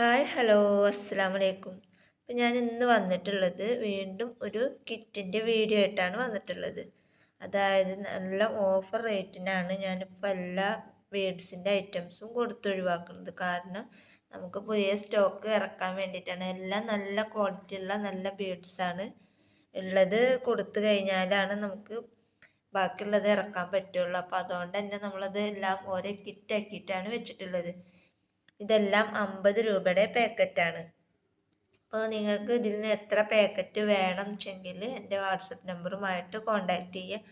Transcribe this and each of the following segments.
Hi hello അസ്സാം വലൈക്കും അപ്പം ഞാൻ ഇന്ന് വന്നിട്ടുള്ളത് വീണ്ടും ഒരു കിറ്റിന്റെ വീഡിയോ ആയിട്ടാണ് വന്നിട്ടുള്ളത്. അതായത് നല്ല ഓഫർ റേറ്റിനാണ് ഞാനിപ്പോൾ എല്ലാ ബീഡ്സിന്റെ ഐറ്റംസും കൊടുത്തൊഴിവാക്കുന്നത്. കാരണം നമുക്ക് പുതിയ സ്റ്റോക്ക് ഇറക്കാൻ വേണ്ടിയിട്ടാണ്. എല്ലാം നല്ല ക്വാളിറ്റി ഉള്ള നല്ല ബീഡ്സാണ് ഉള്ളത് കൊടുത്തു കഴിഞ്ഞാലാണ് നമുക്ക് ബാക്കിയുള്ളത് ഇറക്കാൻ പറ്റുള്ളൂ. അപ്പോൾ അതുകൊണ്ട് തന്നെ നമ്മളത് എല്ലാം ഓരോ കിറ്റാക്കിയിട്ടാണ് വെച്ചിട്ടുള്ളത്. ഇതെല്ലാം അമ്പത് രൂപയുടെ പാക്കറ്റാണ്. അപ്പോൾ നിങ്ങൾക്ക് ഇതിൽ നിന്ന് എത്ര പാക്കറ്റ് വേണം വെച്ചെങ്കിൽ എന്റെ വാട്സപ്പ് നമ്പറുമായിട്ട് കോണ്ടാക്ട് ചെയ്യുക.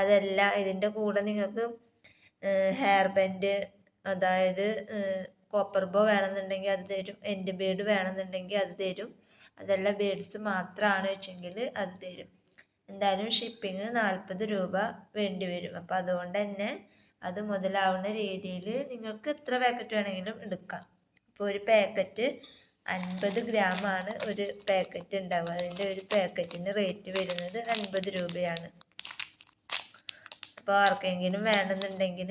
അതല്ല ഇതിന്റെ കൂടെ നിങ്ങൾക്ക് ഹെയർ ബാൻഡ് അതായത് കോപ്പർ ബോ വേണമെന്നുണ്ടെങ്കിൽ അത് തരും എന്റെ ബീഡ് വേണമെന്നുണ്ടെങ്കിൽ അത് തരും. അതല്ല ബീഡ്സ് മാത്രമാണ് വെച്ചെങ്കിൽ അത് തരും. എന്തായാലും ഷിപ്പിംഗ് നാൽപ്പത് രൂപ വേണ്ടി വരും. അപ്പോൾ അതുകൊണ്ട് തന്നെ അത് മുതലാവുന്ന രീതിയിൽ നിങ്ങൾക്ക് എത്ര പാക്കറ്റ് വേണമെങ്കിലും എടുക്കാം. അപ്പോൾ ഒരു പാക്കറ്റ് അൻപത് ആണ് ഒരു പാക്കറ്റ് ഉണ്ടാവുക. അതിന്റെ ഒരു പാക്കറ്റിന് റേറ്റ് വരുന്നത് അൻപത് രൂപയാണ്. അപ്പോൾ ആർക്കെങ്കിലും വേണമെന്നുണ്ടെങ്കിൽ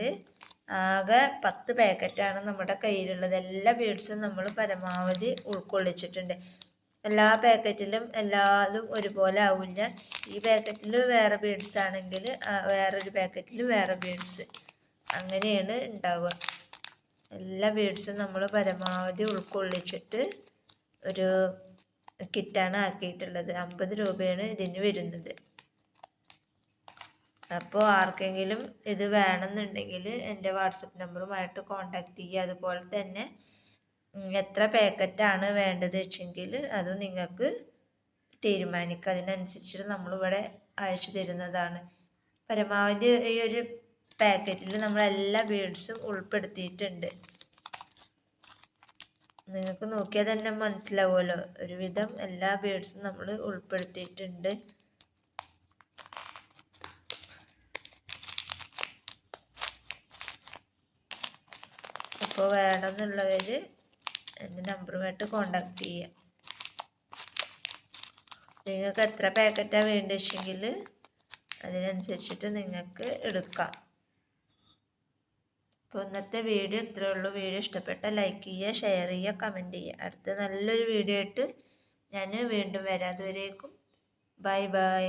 ആകെ പത്ത് പാക്കറ്റാണ് നമ്മുടെ കയ്യിലുള്ളത്. എല്ലാ ബീഡ്സും നമ്മൾ പരമാവധി ഉൾക്കൊള്ളിച്ചിട്ടുണ്ട്. എല്ലാ പാക്കറ്റിലും എല്ലാതും ഒരുപോലെ ആവില്ല. ഈ പാക്കറ്റിൽ വേറെ ബീഡ്സ് ആണെങ്കിൽ വേറൊരു പാക്കറ്റിൽ വേറെ ബീഡ്സ് അങ്ങനെയാണ് ഉണ്ടാവുക എല്ലാ ബീഡ്സും നമ്മൾ പരമാവധി ഉൾക്കൊള്ളിച്ചിട്ട് ഒരു കിറ്റാണ് ആക്കിയിട്ടുള്ളത്. അമ്പത് രൂപയാണ് ഇതിന് വരുന്നത്. അപ്പോൾ ആർക്കെങ്കിലും ഇത് വേണമെന്നുണ്ടെങ്കിൽ എന്റെ വാട്സപ്പ് നമ്പറുമായിട്ട് കോണ്ടാക്ട് ചെയ്യുക. അതുപോലെ തന്നെ എത്ര പാക്കറ്റാണ് വേണ്ടത് വെച്ചെങ്കിൽ അത് നിങ്ങൾക്ക് തീരുമാനിക്കുക. അതിനനുസരിച്ചിട്ട് നമ്മളിവിടെ അയച്ചു തരുന്നതാണ്. പരമാവധി ഈ ഒരു പാക്കറ്റിൽ നമ്മൾ എല്ലാ ബീഡ്സും ഉൾപ്പെടുത്തിയിട്ടുണ്ട്. നിങ്ങൾക്ക് നോക്കിയാൽ തന്നെ മനസ്സിലാവുമല്ലോ. ഒരുവിധം എല്ലാ ബീഡ്സും നമ്മൾ ഉൾപ്പെടുത്തിയിട്ടുണ്ട്. അപ്പോൾ വേണമെന്നുള്ളവർ എന്റെ നമ്പറുമായിട്ട് കോണ്ടാക്ട് ചെയ്യാം. നിങ്ങൾക്ക് എത്ര പാക്കറ്റാണ് വേണ്ടതെങ്കിൽ അതിനനുസരിച്ചിട്ട് നിങ്ങൾക്ക് എടുക്കാം. അപ്പോൾ ഇന്നത്തെ വീഡിയോ ഇത്രയേ ഉള്ളൂ. വീഡിയോ ഇഷ്ടപ്പെട്ടാൽ ലൈക്ക് ചെയ്യുക ഷെയർ ചെയ്യുക കമന്റ് ചെയ്യുക. അടുത്ത നല്ലൊരു വീഡിയോ ആയിട്ട് ഞാൻ വീണ്ടും വരാം. അതുവരേക്കും ബൈ ബൈ